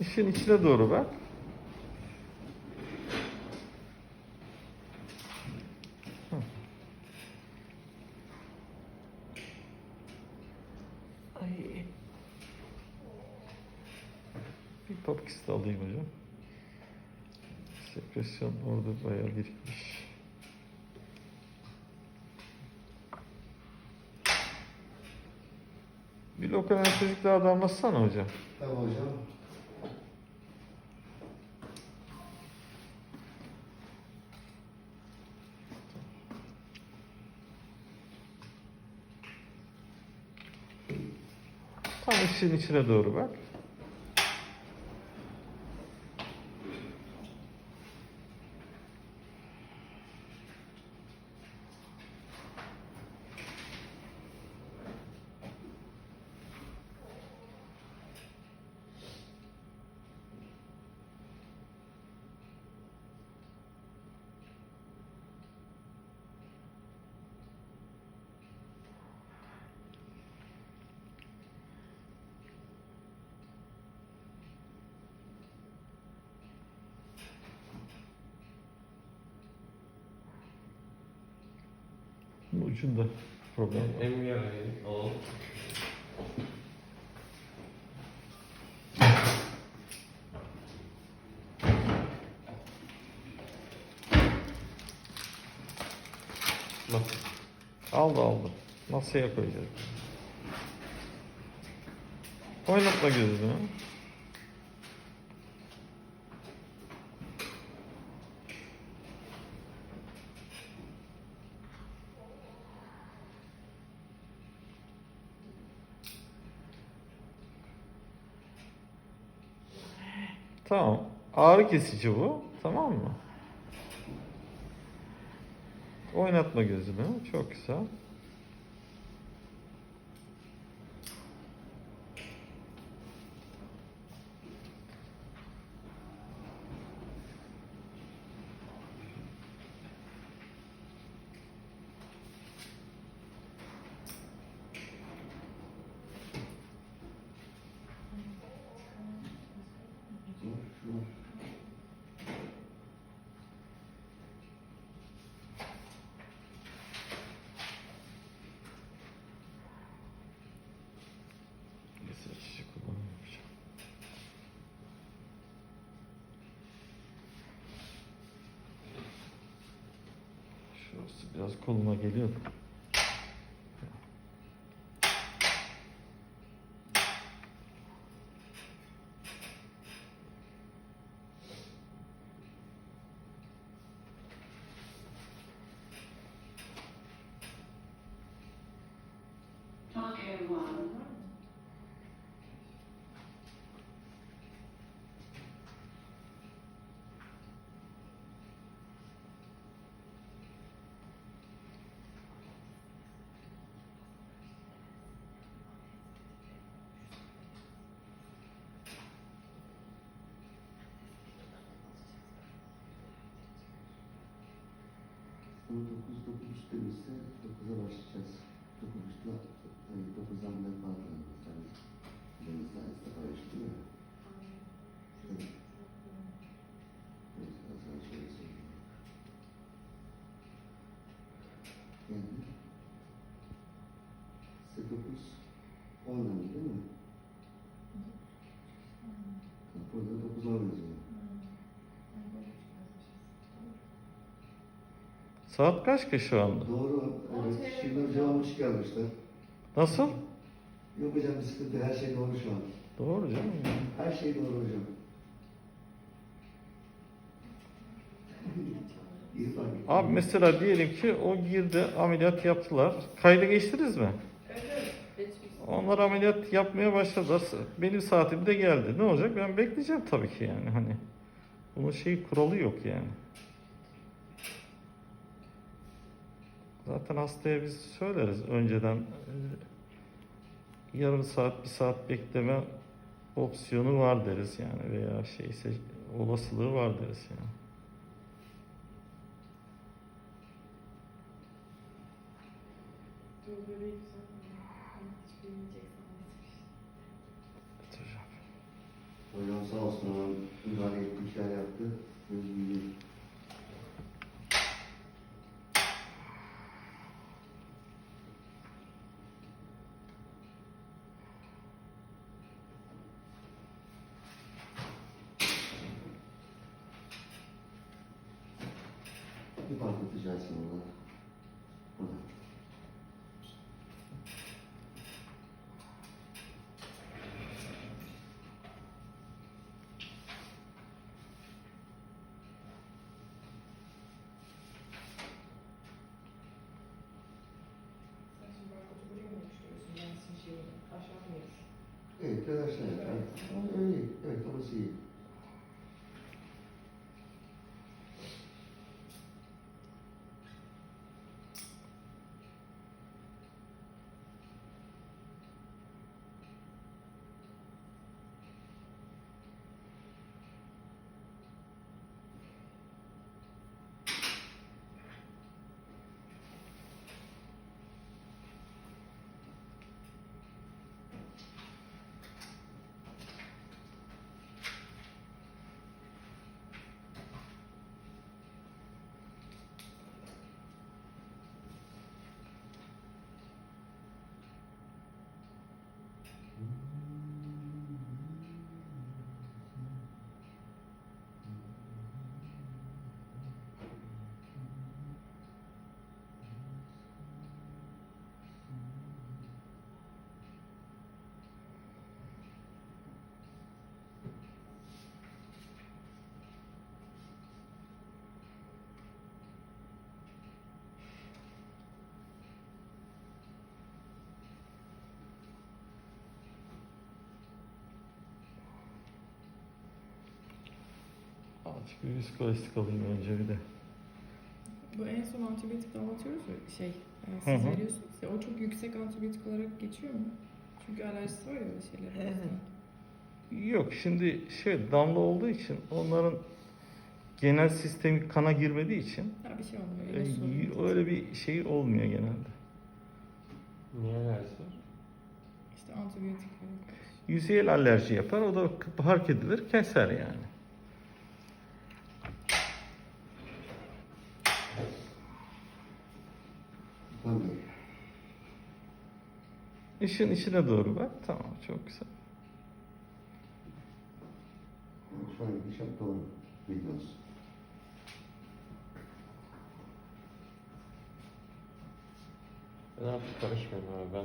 İşin içine doğru bak. Ay. Bir papkis de alayım hocam. Sekresyon orada bayağı birikmiş. Bir lokal anestezik daha damlatsana hocam. Tamam hocam. Tam işin içine doğru bak. Bu ucunda problem var. O. Bak. Aldı aldı. Masaya koyacağız. Oynatma gözünü. Tamam. Ağrı kesici bu. Tamam mı? Oynatma gözünü. Çok güzel. Biraz koluma geliyor. Powinniśmy zrobić w tym miejscu, zobaczyć czas, to po prostu dla tego zamknę pan, ten, ten, ten, ten, ten, ten, ten, ten, ten, ten, Saat kaç ki şu anda? Doğru. Evet. Şimdi hocam hoş gelmişler. Nasıl? Yok hocam bir sıkıntı her şey doğru şu an. Doğru canım. Her şey doğru hocam. Abi mesela diyelim ki o girdi ameliyat yaptılar. Kayda geçtiniz mi? Onlar ameliyat yapmaya başladılar. Benim saatim de geldi. Ne olacak? Ben bekleyeceğim tabii ki yani hani. Bunun şey kuralı yok yani. Zaten hastaya biz söyleriz önceden e, yarım saat, bir saat bekleme opsiyonu var deriz yani veya şeyse olasılığı var deriz yani. Hocam. Hocam sağ olsun müdahale etti, bir şeyler yaptı. Göz büyüyor. Bir patlatacağız sonra. Burada. Sen şimdi barkodu buraya mı yapıştırıyorsun? Yansın şeyini. Aşağı mı yapıştırıyorsun? Evet, biraz aşağıya. Evet, Ama öyle iyi. Evet, orası iyi. Azıcık bir viskolastik alayım önce bir de. Bu en son antibiyotik damlatıyoruz ya şey, e, Hı siz hı. veriyorsunuz ya o çok yüksek antibiyotik olarak geçiyor mu? Çünkü alerjisi var ya öyle şeyler. Yok şimdi şey damla olduğu için onların genel sistemi kana girmediği için Ha bir şey olmuyor. e, öyle sorun. öyle bir şey olmuyor genelde. Niye alerjisi var? İşte antibiyotik. Yüzeyel alerji yapar o da fark edilir keser yani. Tamam. Bey. İşin içine doğru bak. Tamam çok güzel. Şu an gidişat doğru. Biliyoruz. Ben artık karışmıyorum abi ben.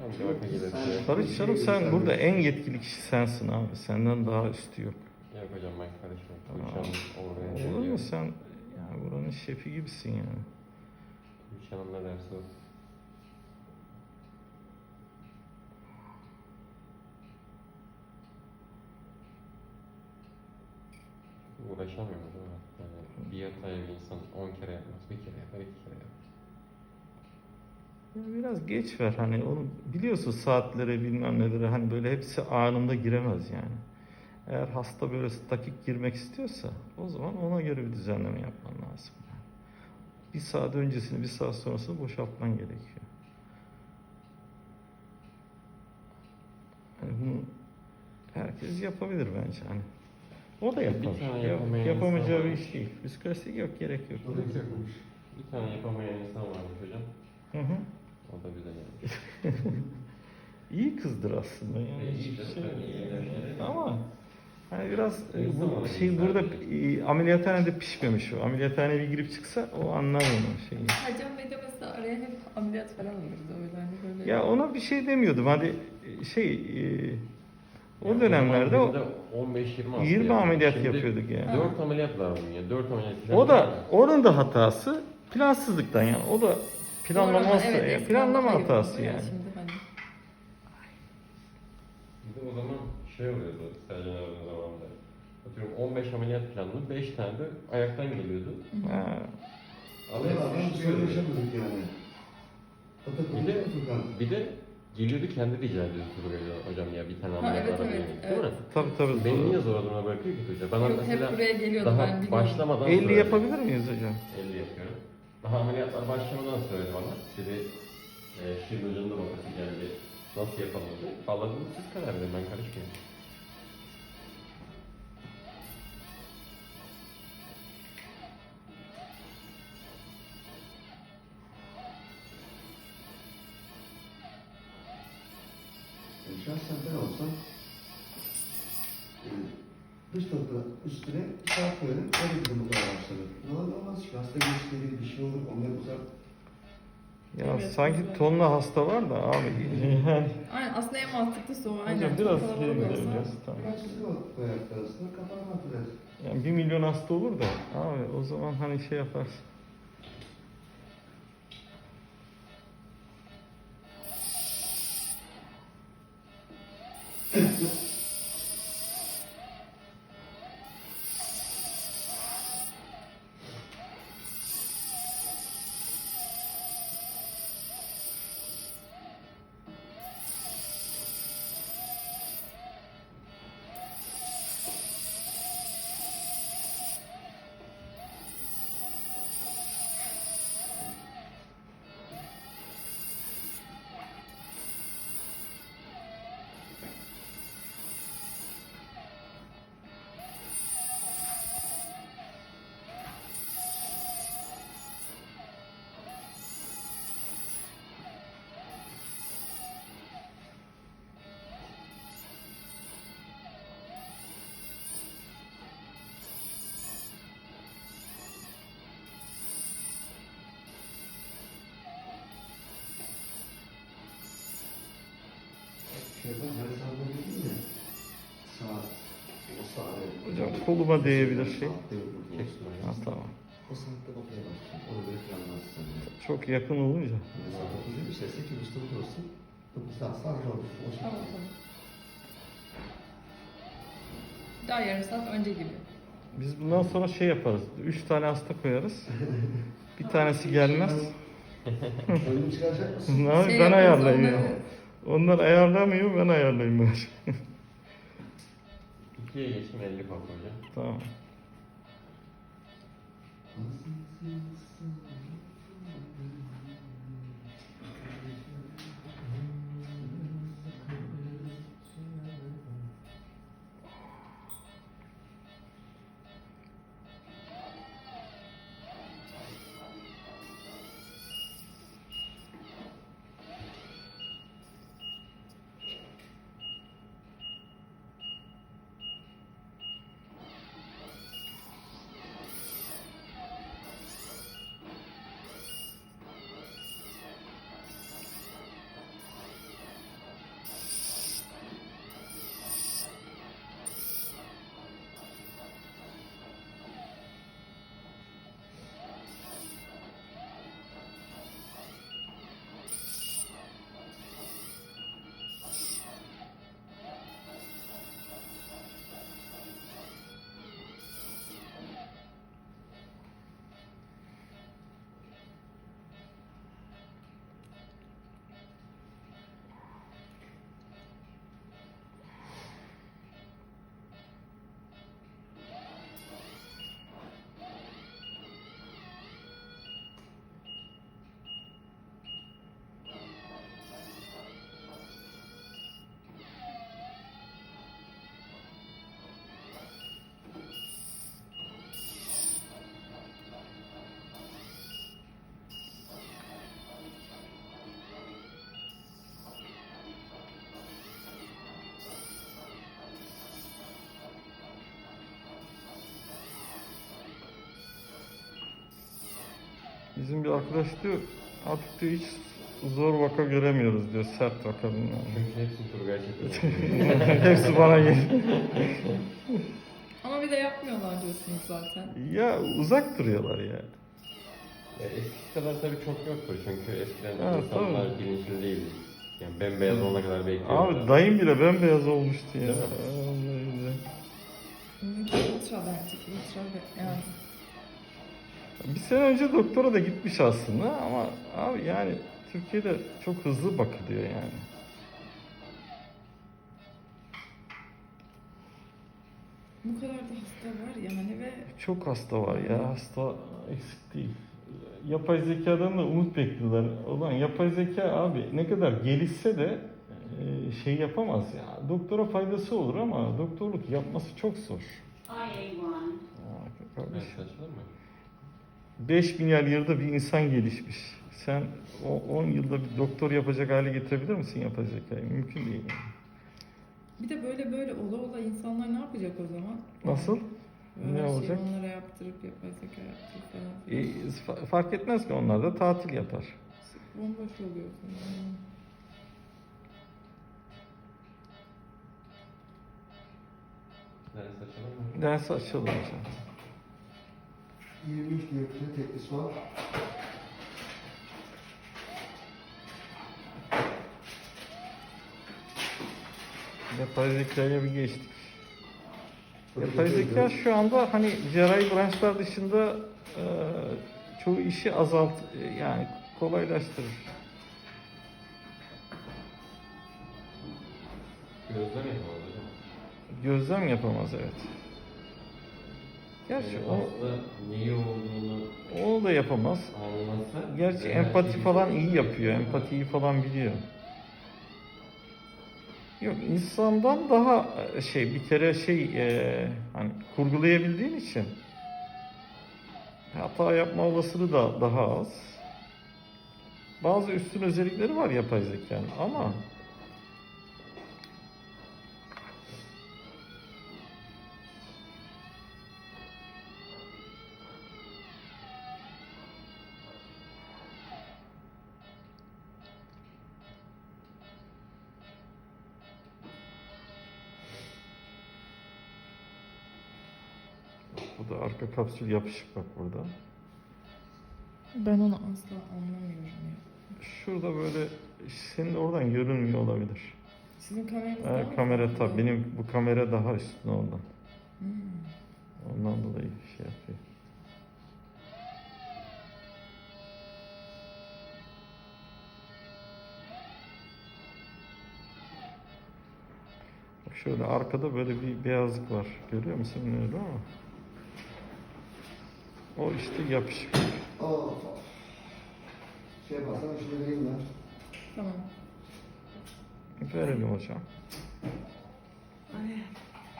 Hangi. Barış canım sen burada en yetkili kişi sensin abi. Senden daha üstü yok. Yok hocam ben karışmıyorum. Tamam. Oraya Olur mu geliyor. sen yani buranın şefi gibisin yani. Tuğçe Hanım ne derse o. Uğraşamıyorum değil mi? Yani bir hatayı bir insan 10 kere yapmaz. Bir kere yapar, iki kere yapar. Ya biraz geç ver hani onu biliyorsun saatlere bilmem nelere hani böyle hepsi anında giremez yani. Eğer hasta böyle dakik girmek istiyorsa o zaman ona göre bir düzenleme yapman lazım. Yani. Bir saat öncesini bir saat sonrasını boşaltman gerekiyor. Yani bunu herkes yapabilir bence hani. O da yapar. Bir tane Yap- yapamayan yapamayacağı insan bir iş değil. Psikolojik yok gerek yok. Orada yapılmış. Bir tane yapamayan insan varmış hocam. Hı hı. O da bize geldi. İyi kızdır aslında yani. İyi Şey- de. ama hani biraz e, bu şey burada e, ameliyathanede pişmemiş o. Ameliyathaneye bir girip çıksa o anlar onu şeyi. Hocam Bey de mesela araya hep ameliyat falan olurdu öyle hani böyle. Ya ona bir şey demiyordum. Hadi e, şey e, o Yani dönemlerde o zaman bizde 15-20 hasta 20 yapıyordu. ameliyat Şimdi yapıyorduk yani. 4 ameliyat lazım ya. 4 ameliyat o da var. onun da hatası plansızlıktan yani. O da planlaması Doğru ama evet, ya, eskiden planlama hatası yani. Şimdi hani. Bir de o zaman şey oluyordu Sercan abinin zamanında. Atıyorum 15 ameliyat planlı, 5 tane de ayaktan geliyordu. Ha, Ameliyat adam yani. Bir de, bir de geliyordu kendi rica ediyordu Turgay'la hocam ya bir tane Ha, ameliyat evet, evet, git, değil mi? tabii tabii. Beni niye zor duruma bırakıyor ki Tuğçe? Bana Yok mesela hep buraya geliyordu daha ben biliyorum. başlamadan 50 söyledi. yapabilir miyiz hocam? 50 yapıyorum. Daha ameliyatlar başlamadan söyledi bana. Dedi e, Şirin Hoca'nın da babası geldi. Nasıl yapalım dedi. Vallahi dedim, siz karar verin ben karışmıyorum. Uzak. Ya Evet, sanki evet. tonla hasta var da abi. Yani, Aynen aslında en mantıklısı o. Aynen. hocam biraz olsa- gidebiliriz. Tamam. Yani bir milyon hasta olur da abi o zaman hani şey yaparsın. Şey her sağda dedim ya. O. Hocam koluma değebilir şey. Ha, tamam. O saatte bakmaya başlayacağım. Onu böyle planlarsın. Çok yakın olunca. Mesela 9'da bir şey, 8 usta olsun. 9 saat olsun. O Tamam şekilde. tamam. Daha yarım saat önce gibi. Biz bundan sonra şey yaparız. Üç tane hasta koyarız. Bir tanesi gelmez. Önünü çıkaracak mısın? Ne yapayım, Şey ben yaparız, ayarlayayım onları- ya. Onlar ayarlamıyor ben ayarlayayım ben. İkiye geçtim 50 kop hocam. tamam. Bizim bir arkadaş diyor artık diyor hiç zor vaka göremiyoruz diyor sert vaka. Çünkü hepsi Turgay Çetin. Hepsi bana geliyor. Ama bir de yapmıyorlar diyorsunuz zaten. Ya uzak duruyorlar ya. Ya eskisi kadar tabii çok yoktur çünkü eskiden Ha, insanlar tabii. bilinçli değildi. Yani bembeyaz olana kadar bekliyordu. Abi dayım bile bembeyaz olmuştu ya. Değil mi? Ultra bence. Ultra yani. Bir sene önce doktora da gitmiş aslında ama abi yani Türkiye'de çok hızlı bakılıyor yani. Bu kadar da hasta var yani ve Çok hasta var ya hasta eksik değil. Yapay zekadan da umut bekliyorlar. Ulan yapay zeka abi ne kadar gelişse de e, şey yapamaz ya. Doktora faydası olur ama doktorluk yapması çok zor. IA1. Ya kardeşim. Evet, saçılır mı? 5 milyar yılda bir insan gelişmiş. Sen o 10 yılda bir doktor yapacak hale getirebilir misin yapay zekayı? Mümkün değil. yani. Bir de böyle böyle ola ola insanlar ne yapacak o zaman? Nasıl? Böyle Ne şeyi olacak? onlara yaptırıp yapay zeka yaptırıp falan. E, fa- fark etmez ki onlar da tatil yapar. Bomboş oluyor sonra. Ders açalım mı? Ders açılır hocam. 23 niyetli teklisi var. Yapay bir geçtik. Yapay zeka şu anda hani cerrahi branşlar dışında e, çoğu işi azalt e, yani kolaylaştırır. Gözlem yapalım hocam. Gözlem yapamaz evet. Gerçi o, neyi olduğunu onu da yapamaz. anlasa... Gerçi empati falan iyi yapıyor. Empatiyi falan biliyor. Yok insandan daha e, şey bir kere şey e, hani kurgulayabildiğin için hata yapma olasılığı da daha az. Bazı üstün özellikleri var yapay zekanın ama bu da arka kapsül yapışık bak burada. Ben onu asla anlamıyorum ya. Şurada böyle senin oradan görünmüyor olabilir. Sizin kameranız Ha, daha kamera tabii benim bu kamera daha üstüne ondan. Hmm. Ondan dolayı şey yapıyor. Bak şöyle arkada böyle bir beyazlık var. Görüyor musun bilmiyorum ama. O işte yapışık. Aa, şey baksana şunu vereyim ben. Tamam. Verelim hocam.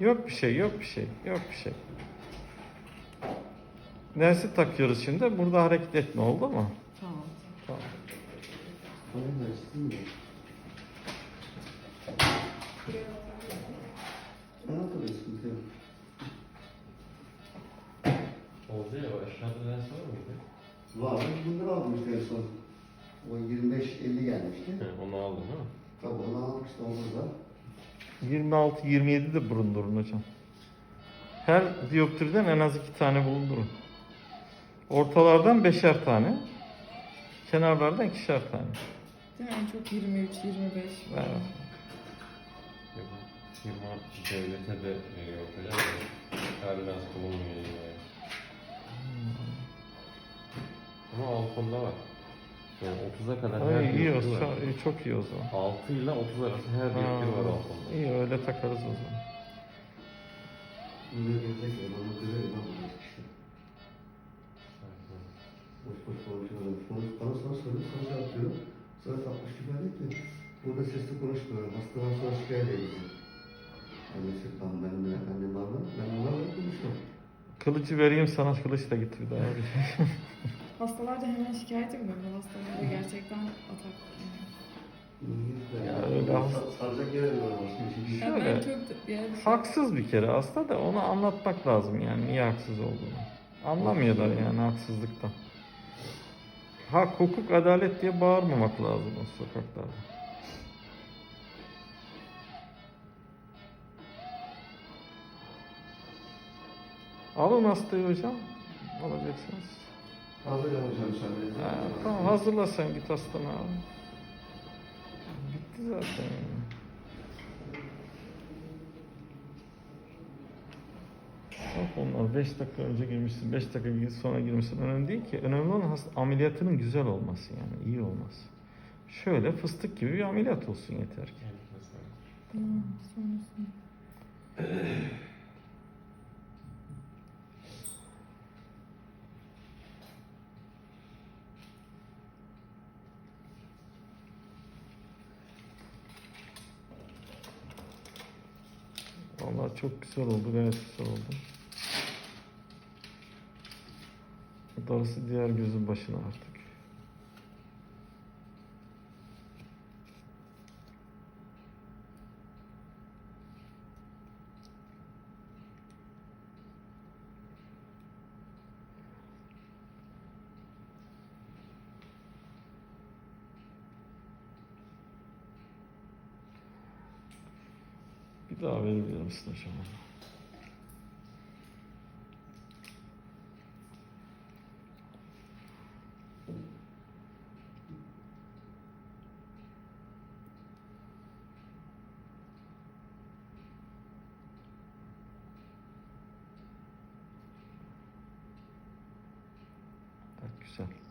Yok bir şey, yok bir şey, yok bir şey. Dersi takıyoruz şimdi. Burada hareket etme oldu mu? Tamam. Tamam. Onu vardı. 2000 lira aldım işte en son. O 25-50 gelmişti. He, onu aldın ha? Tabii onu aldık işte onu da. 26-27 de bulundurun hocam. Her dioptriden en az iki tane bulundurun. Ortalardan beşer tane. Kenarlardan ikişer tane. Değil mi? En çok 23, 25. Evet. Firma devlete de veriyor hocam. Her biraz bulunmuyor. Ama Alfon'da var. Yani 30'a kadar her Ay, iyi o, diyoptri var. iyi, çok iyi o zaman. 6 ile 30 arası her var Ha, Alfon'da. iyi öyle takarız o zaman. Bunu gelecek ya. Onu güzel lan bu işte. Boş boş konuşuyorum. Konuş, bana sana soruyor, sana cevap veriyorum. Sonra takmış değil ki. Burada sesli konuşmuyorum. Hastadan sonra şikayet edildim. Annesi tam benimle, annem var mı? Ben onlarla konuşuyorum. Kılıcı vereyim sana kılıç da getir daha bir şey. Hastalar da hemen şikayet ediyor. Bu hastalarda gerçekten atak. Ya öyle hasta- Saracak yer var başka bir şey. Ya ben Şöyle, çok yani Haksız bir kere aslında da onu anlatmak lazım yani niye haksız olduğunu. Anlamıyorlar yani haksızlıktan. Hak, hukuk, adalet diye bağırmamak lazım o sokaklarda. Alın hastayı hocam. Alacaksınız. Hazır ya hocam sen de. Ha, tamam hazırla sen git hastana al. Bitti zaten yani. Bak onlar 5 dakika önce girmişsin, 5 dakika sonra girmişsin. Önemli değil ki. Önemli olan hasta, ameliyatının güzel olması yani, iyi olması. Şöyle fıstık gibi bir ameliyat olsun yeter ki. Hmm, sonrasında. Vallahi çok güzel oldu, gayet güzel oldu. Darısı diğer gözün başına artık. Bir daha verebilir misin hocam? Evet, güzel.